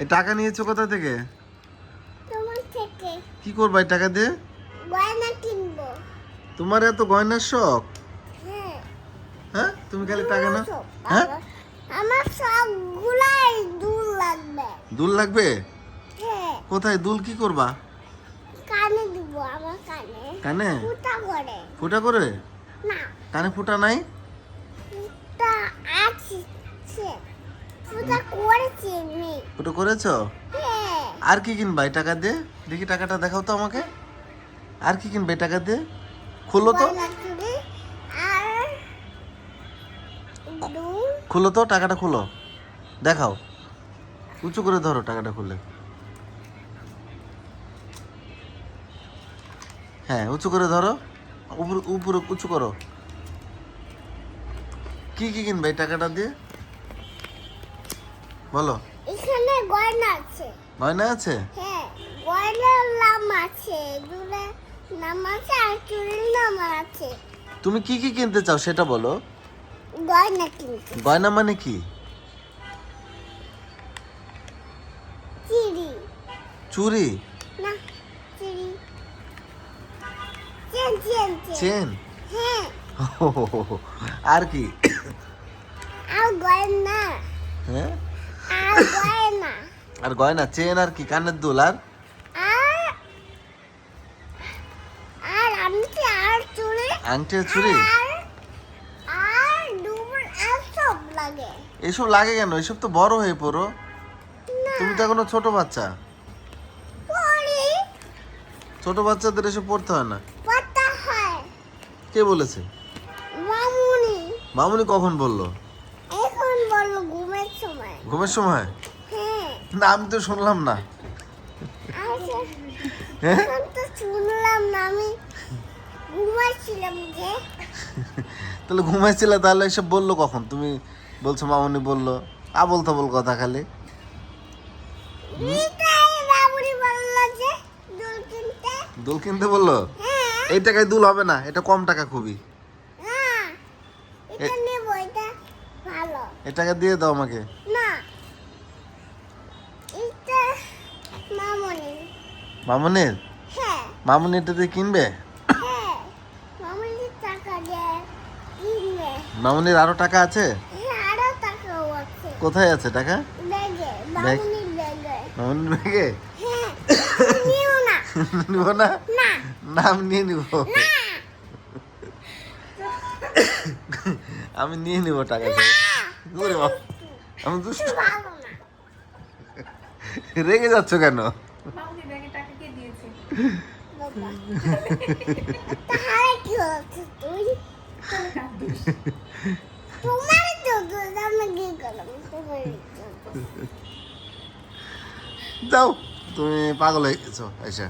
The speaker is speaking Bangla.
এই টাকা নিয়েছো কোথা থেকে? তোমার থেকে। কি করবা এই টাকা দিয়ে? গয়না কিনবো। তোমার এত গয়নার শখ? হ্যাঁ। হ্যাঁ? তুমি খালি টাকা না হ্যাঁ? আমার সবগুলাই দূর লাগবে। দুল লাগবে? হ্যাঁ। কোথায়? দুল কি করবা? কানে দিব আমার কানে। কানে? ফুটা করে। ফুটা করে? না। কানে ফুটা নাই? ফুটা আছে। ফুটা করেছি আমি। ফুটো করেছ? হ্যাঁ। আর কি কিনবা এই টাকা দিয়ে? দেখি টাকাটা দেখাও তো আমাকে। আর কি কিনবে টাকা দিয়ে? খুলো তো। খুলো তো টাকাটা খুলো। দেখাও। উঁচু করে ধরো টাকাটা খুলে। হ্যাঁ উঁচু করে ধরো। উপর উপরে উঁচু করো। কি কি কিনবে এই টাকাটা দিয়ে? বলো। এখানে গয়না আছে। গয়না আছে? হ্যাঁ গয়নার নাম আছে নাম আছে আর চুরির নাম আছে। তুমি কি কি কিনতে চাও সেটা বলো। গয়না কিনতে। গয়না মানে কি? চিড়ি। চুরি না চেন চেন চেন। চেন? হ্যাঁ। আর কি? আর গয়না হ্যাঁ আর গয়না আর গয়না চেন আর কি কানের দুল আর? আংটি চুরি এসব লাগে কেন? এসব তো বড় হয়ে পড়ো। তুমি তো এখনও ছোট বাচ্চা। ছোট বাচ্চাদের এসব পড়তে হয় না। কে বলেছে? মামুনি। মামুনি কখন বলল ঘুমের সময়। ঘুমের সময়? না আমি তো শুনলাম না। আচ্ছা। হ্যাঁ? শুনলাম না আমি ঘুমাচ্ছিলাম যে। তাহলে ঘুমাইছিলে তাহলে এসব বলল কখন? তুমি বলছো মামুনি বলল। আবল তাবল কথা খালি। দুল কিনতে। বলল? হ্যাঁ। এই টাকায় দুল হবে না এটা কম টাকা খুবই। হ্যাঁ এটা নেব এটা ভালো। এই টাকা দিয়ে দাও আমাকে। মামুনির হ্যাঁ। মামুনি এটা দিয়ে কিনবে? হ্যাঁ। মামনি টাকা দেয় কিনবে। মামুনির আরও টাকা আছে? হ্যাঁ কোথায় আছে টাকা? মামনির ব্যাগে। মামুনির নিব না? নাম নিয়ে নিব। আমি নিয়ে নিব টাকা আমি দুষ্ট। রেগে যাচ্ছ কেন? যাও তুমি পাগল হয়ে গেছো আইসা